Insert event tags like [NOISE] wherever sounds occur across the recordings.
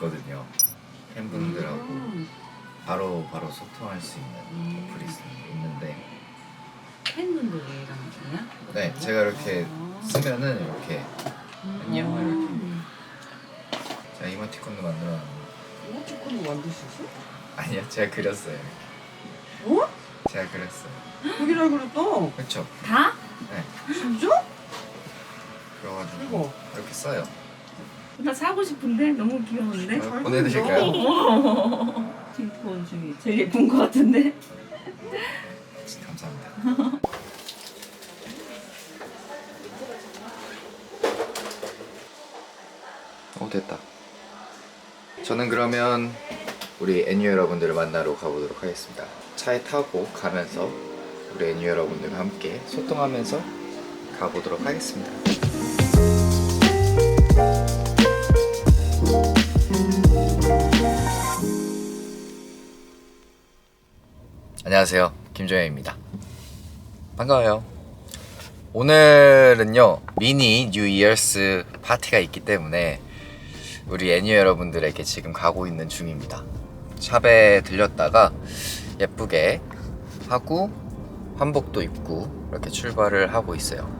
있거든요 팬분들하고 음, 바로 바로 소통할 수 있는 음. 어플이 있- 있는데 팬분들이랑 그냥? 네 제가 이렇게 아. 쓰면은 이렇게 안녕 음. 이렇게 제가 이모티콘도 만들어놨는데 이모티콘을 만들 수 있어? 아니요 제가 그렸어요 어? 제가 그렸어요 여기라 그랬다. 그렇죠 다? 네 진짜? 그래가지고 이거. 이렇게 써요 나 사고 싶은데 너무 귀여운데? 어, 잘 보내드릴까요? [LAUGHS] 뒷폰 중에 제일 예쁜 것 같은데? 감사합니다 오 됐다 저는 그러면 우리 애뉴 여러분들을 만나러 가보도록 하겠습니다 차에 타고 가면서 우리 애뉴 여러분들과 함께 소통하면서 가보도록 하겠습니다 안녕하세요. 김조영입니다. 반가워요. 오늘은요 미니 뉴 이어스 파티가 있기 때문에 우리 애니 여러분들에게 지금 가고 있는 중입니다. 샵에 들렸다가 예쁘게 하고 환복도 입고 이렇게 출발을 하고 있어요.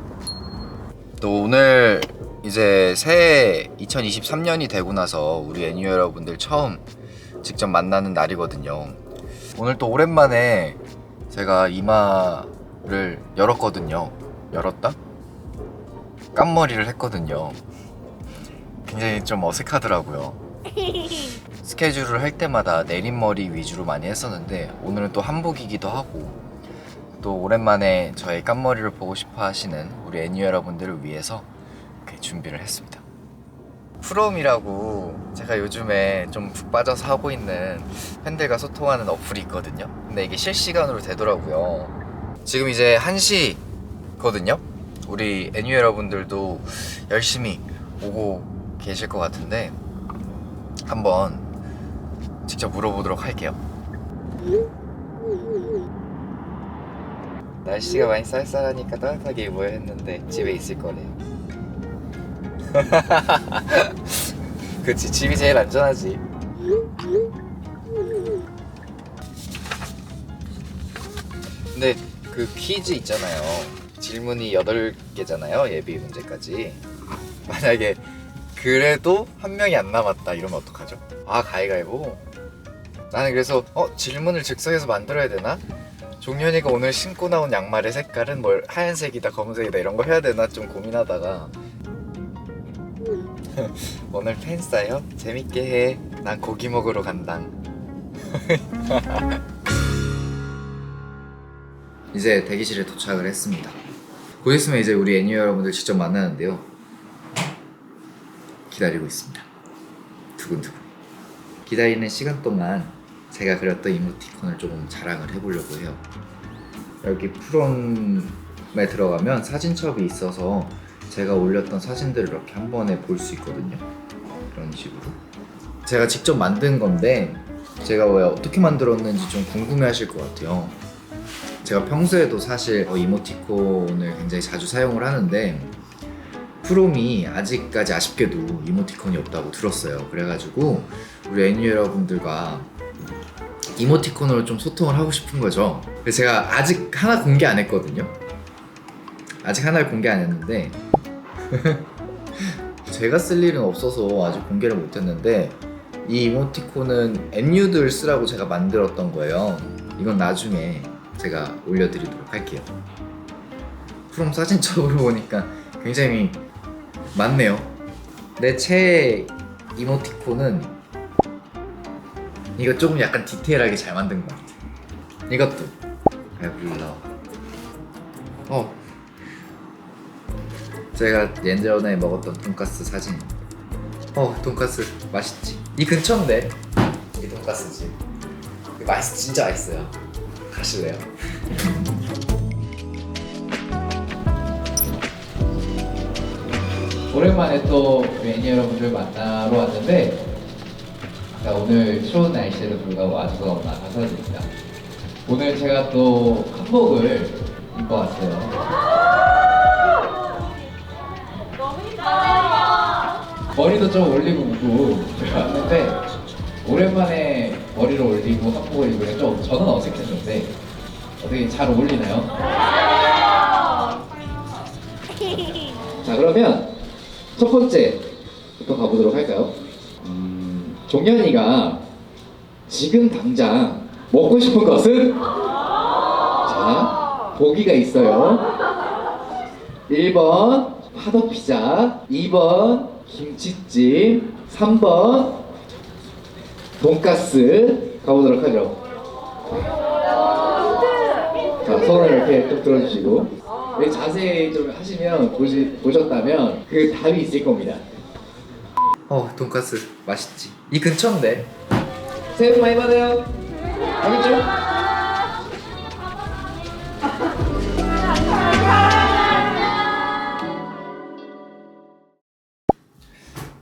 또 오늘 이제 새해 2023년이 되고 나서 우리 애니 여러분들 처음 직접 만나는 날이거든요 오늘 또 오랜만에 제가 이마를 열었거든요. 열었다? 깜머리를 했거든요. 굉장히 좀 어색하더라고요. [LAUGHS] 스케줄을 할 때마다 내린머리 위주로 많이 했었는데 오늘은 또 한복이기도 하고 또 오랜만에 저의 깜머리를 보고 싶어 하시는 우리 애니 여러분들을 위해서 이렇게 준비를 했습니다. 프롬이라고 제가 요즘에 좀 푹 빠져서 하고 있는 팬들과 소통하는 어플이 있거든요. 근데 이게 실시간으로 되더라고요. 지금 이제 1시거든요. 우리 애뉴 여러분들도 열심히 오고 계실 것 같은데 한번 직접 물어보도록 할게요. 날씨가 많이 쌀쌀하니까 따뜻하게 입어야 했는데 집에 있을 거래요. [LAUGHS] 그치 집이 제일 안전하지. 근데 그 퀴즈 있잖아요. 질문이 8개잖아요 예비 문제까지. 만약에 그래도 한 명이 안 남았다 이러면 어떡하죠? 아 가위가위보? 나는 그래서 어 질문을 즉석에서 만들어야 되나? 종현이가 오늘 신고 나온 양말의 색깔은 뭘 하얀색이다 검은색이다 이런 거 해야 되나? 좀 고민하다가 [LAUGHS] 오늘 팬 싸요? 재밌게 해. 난 고기 먹으러 간당. [LAUGHS] 이제 대기실에 도착을 했습니다. 곧 있으면 이제 우리 애니 여러분들 직접 만나는데요. 기다리고 있습니다. 두근두근. 기다리는 시간 동안 제가 그렸던 이모티콘을 조금 자랑을 해보려고 해요. 여기 프롬에 들어가면 사진첩이 있어서 제가 올렸던 사진들을 이렇게 한 번에 볼 수 있거든요. 이런 식으로. 제가 직접 만든 건데 제가 왜 어떻게 만들었는지 좀 궁금해 하실 것 같아요. 제가 평소에도 사실 어, 이모티콘을 굉장히 자주 사용을 하는데 프롬이 아직까지 아쉽게도 이모티콘이 없다고 들었어요. 그래가지고 우리 애니 여러분들과 이모티콘으로 좀 소통을 하고 싶은 거죠. 그래서 제가 아직 하나 공개 안 했거든요. 아직 하나를 공개 안 했는데 [LAUGHS] 제가 쓸 일은 없어서 아직 공개를 못했는데 이 이모티콘은 NU들 쓰라고 제가 만들었던 거예요. 이건 나중에 제가 올려드리도록 할게요. 프롬 사진첩으로 보니까 굉장히 많네요. 내 최애 이모티콘은 이거 조금 약간 디테일하게 잘 만든 것 같아. 이것도 배불러. 어, 제가 예전에 먹었던 돈가스 사진. 어, 돈가스 맛있지. 이 근처인데 이 돈가스 집. 맛있 진짜 맛있어요. 가실래요? [LAUGHS] 오랜만에 또 매니 여러분들 만나러 왔는데 자, 오늘 추운 날씨에도 불구하고 와주셔서 감사드립니다. 오늘 제가 또 한복을 입고 왔어요. 머리도 좀 올리고 웃고 왔는데 오랜만에 머리를 올리고 한복을 입으니까 좀 저는 어색했는데 어떻게 잘 어울리나요? [LAUGHS] 자 그러면 첫 번째부터 가보도록 할까요? 음, 종현이가 지금 당장 먹고 싶은 것은 자 보기가 있어요. 1번 파도피자 2번 김치찜 3번 돈가스 가보도록 하죠 자 손을 이렇게 좀 들어주시고 네, 자세히 좀 하시면 보시, 보셨다면 그 답이 있을 겁니다 어 돈가스 맛있지. 이 근처인데. 새해 복 많이 받아요 알겠죠?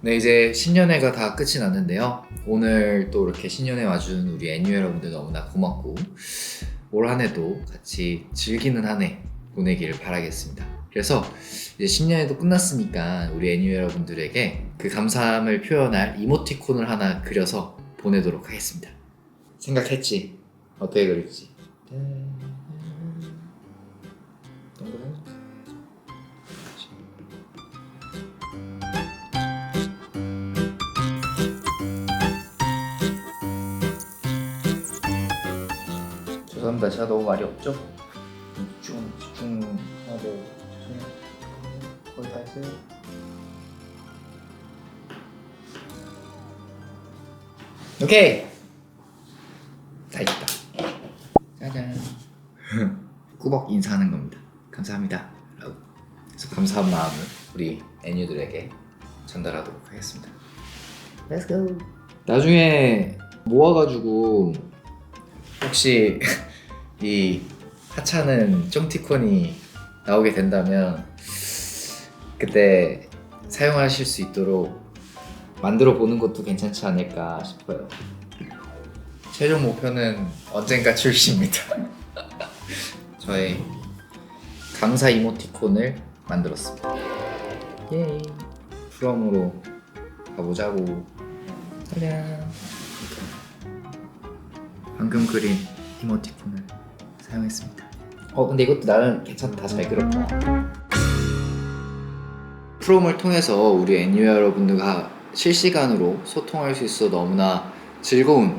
네 이제 신년회가 다 끝이 났는데요. 오늘 또 이렇게 신년회 와준 우리 애뉴 여러분들 너무나 고맙고 올 한 해도 같이 즐기는 한 해 보내기를 바라겠습니다. 그래서 이제 신년회도 끝났으니까 우리 애뉴 여러분들에게 그 감사함을 표현할 이모티콘을 하나 그려서 보내도록 하겠습니다. 생각했지? 어떻게 그릴지? 동 죄송합니다. 제가 너무 말이 없죠? 좀 집중하고 죄송해요. 거의 다 했어요. 오케이. 다 있다. 짜잔. [LAUGHS] 꾸벅 인사하는 겁니다. 감사합니다. 그래서 감사한 마음을 우리 애뉴들에게 전달하도록 하겠습니다. Let's go. 나중에 모아가지고 혹시 [LAUGHS] 이 하찮은 쫑티콘이 나오게 된다면 그때 사용하실 수 있도록 만들어 보는 것도 괜찮지 않을까 싶어요. 최종 목표는 언젠가 출시입니다. [LAUGHS] 저의 감사 이모티콘을 만들었습니다. 예. 프롬으로 가보자고. 짜잔. 방금 그린 이모티콘을 사용했습니다. 어 근데 이것도 나는 괜찮다 잘 그렸다. 프롬을 통해서 우리 애니메 여러분들과 실시간으로 소통할 수 있어 너무나 즐거운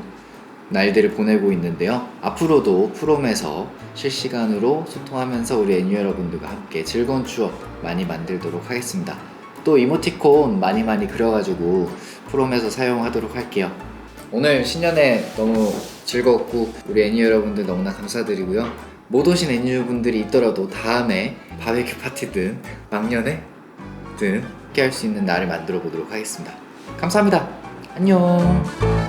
날들을 보내고 있는데요. 앞으로도 프롬에서 실시간으로 소통하면서 우리 애니 여러분들과 함께 즐거운 추억 많이 만들도록 하겠습니다. 또 이모티콘 많이 많이 그려가지고 프롬에서 사용하도록 할게요. 오늘 신년에 너무 즐거웠고 우리 애니 여러분들 너무나 감사드리고요. 못 오신 애니 분들이 있더라도 다음에 바베큐 파티든 막년회든 함께 할 수 있는 날을 만들어 보도록 하겠습니다. 감사합니다. 안녕.